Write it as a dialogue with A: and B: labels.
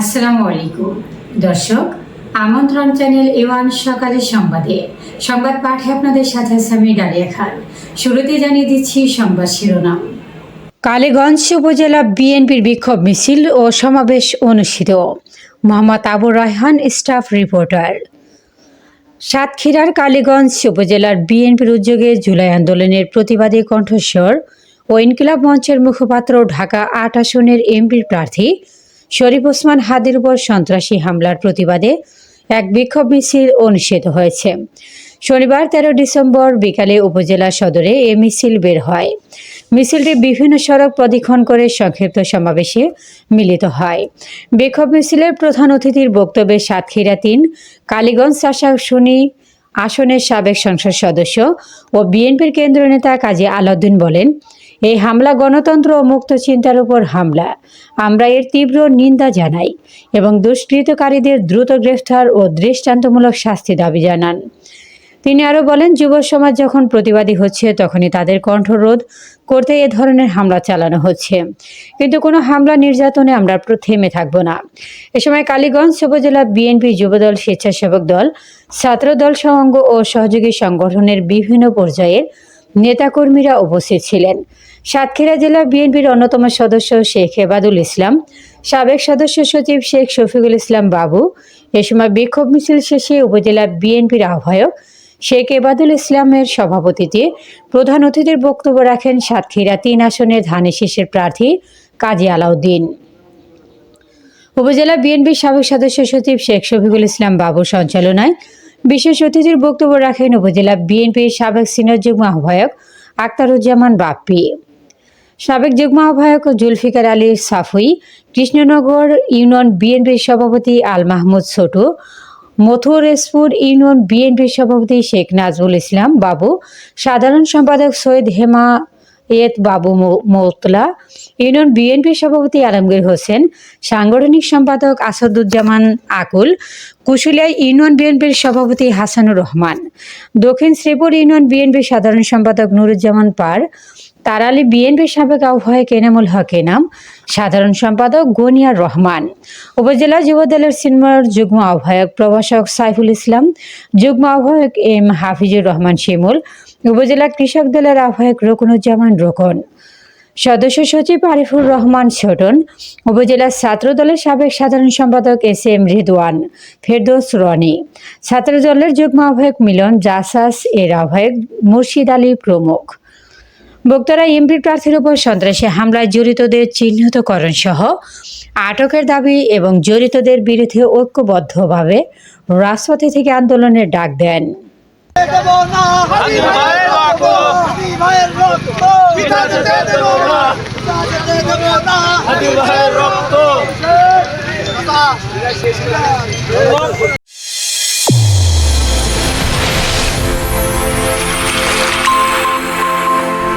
A: আসসালামু আলাইকুম। দর্শক, আমন্ত্রণ চ্যানেল এওয়ান সকালের সংবাদে। সংবাদ পাঠে আপনাদের সাথে আছে আমি ডালিয়া খান। শুরুতে জানিয়ে দিচ্ছি সংবাদ শিরোনাম। কালীগঞ্জ উপজেলা বিএনপির বিক্ষোভ মিছিল ও সমাবেশ অনুষ্ঠিত। Mohammad Abu Raihan, staff reporter. সাতক্ষীরার কালীগঞ্জ উপজেলার বিএনপির উদ্যোগে জুলাই আন্দোলনের প্রতিবাদী কণ্ঠস্বর ও ইনকিলাব মঞ্চের মুখপাত্র ঢাকা আট আসনের এমপির প্রার্থী শরীফ ওসমান হাদির উপর সন্ত্রাসী হামলার প্রতিবাদে এক বিক্ষোভ মিছিল অনুষ্ঠিত হয়েছে। শনিবার তেরো ডিসেম্বর বিকালে উপজেলা সদরে এ মিছিল বের হয়। মিছিলটি বিভিন্ন সড়ক প্রদক্ষিণ করে সংক্ষিপ্ত সমাবেশে মিলিত হয়। বিক্ষোভ মিছিলের প্রধান অতিথির বক্তব্যে সাতক্ষীরা তিন, কালীগঞ্জ আশাশুনি আসনের সাবেক সংসদ সদস্য ও বিএনপির কেন্দ্রীয় নেতা কাজী আলাউদ্দিন বলেন এই হামলা গণতন্ত্র ও মুক্ত চিন্তার উপর হামলা। আমরা এর তীব্র নিন্দা জানাই এবং দুষ্কৃতকারীদের দ্রুত গ্রেফতার ও দৃষ্টান্তমূলক শাস্তি দাবি জানান। তিনি আরও বলেন, যুব সমাজ যখন প্রতিবাদী হচ্ছে, তখনই তাদের কণ্ঠরোধ করতে এ ধরনের হামলা চালানো হচ্ছে। কিন্তু কোনো হামলা নির্যাতনে আমরা থেমে থাকব না। এ সময় কালীগঞ্জ উপজেলা বিএনপি যুবদল স্বেচ্ছাসেবক দল, ছাত্রদল সংঘ ও সহযোগী সংগঠনের বিভিন্ন পর্যায়ের নেতাকর্মীরা উপস্থিত ছিলেন। সাতক্ষীরা জেলা বিএনপির অন্যতম সদস্য শেখ হেবাদুল ইসলাম, সাবেক সদস্য সচিব শেখ শফিকুল ইসলাম বাবু, এ সময় বিক্ষোভ মিছিল শেষে উপজেলা বিএনপির আহ্বায়ক শেখ এবাদুল ইসলামের সভাপতিতে প্রধান অতিথির বক্তব্য রাখেন সাতক্ষীরা তিন আসনের ধানের শীষের প্রার্থী কাজী আলাউদ্দিন। উপজেলা বিএনপির সাবেক সদস্য সচিব শেখ শফিকুল ইসলাম বাবুর সঞ্চালনায় বিশেষ অতিথির বক্তব্য রাখেন উপজেলা বিএনপির সাবেক সিনিয়র যুগ্ম আহ্বায়ক আক্তারুজ্জামান বাপ্পি। সাবেক যুগ্ম আহ্বায়ক জুলফিকার আলী সাফুই, কৃষ্ণনগর ইউনিয়ন বিএনপির সভাপতি আল মাহমুদ ছোটু, মথুরেশপুর ইউনিয়ন বিএনপির সভাপতি শেখ নাজমুল ইসলাম বাবু, সাধারণ সম্পাদক সৈয়দ হেমা এত বাবু মোতলা। ইউনিয়ন বিএনপি সভাপতি আলমগীর হোসেন, সাংগঠনিক সম্পাদক আসাদুজ্জামান আকুল, কুশুলিয়া ইউনিয়ন বিএনপির সভাপতি হাসানুর রহমান। দক্ষিণ শ্রীপুর ইউনিয়ন বিএনপির সাধারণ সম্পাদক নুরুজ্জামান পার তারালি বিএনপির সাবেক আহ্বায়ক এনামুল হক এনাম সাধারণ সম্পাদক গনিয়ার রহমান। উপজেলা যুবদলের সিনিয়র যুগ্ম আহ্বায়ক প্রভাষক সাইফুল ইসলাম, যুগ্ম আহ্বায়ক এম হাফিজুর রহমান শিমুল, উপজেলা কৃষক দলের আহ্বায়ক রকুনুজ্জামান রোকন। সদস্য সচিব আরিফুর রহমান ছোটন, উপজেলা ছাত্র দলের সাবেক সাধারণ সম্পাদক এস এম রিদওয়ান ফেরদৌস রনি, ছাত্র দলের যুগ্ম আহ্বায়ক মিলন জাসাস, এর আহ্বায়ক মুর্শিদ আলী প্রমুখ। বক্তারা এমপি প্রার্থীর উপর সন্ত্রাসী হামলায় জড়িতদের চিহ্নিতকরণ সহ আটকের দাবি এবং জড়িতদের বিরুদ্ধে ঐক্যবদ্ধভাবে রাজপথে থেকে আন্দোলনের ডাক দেন।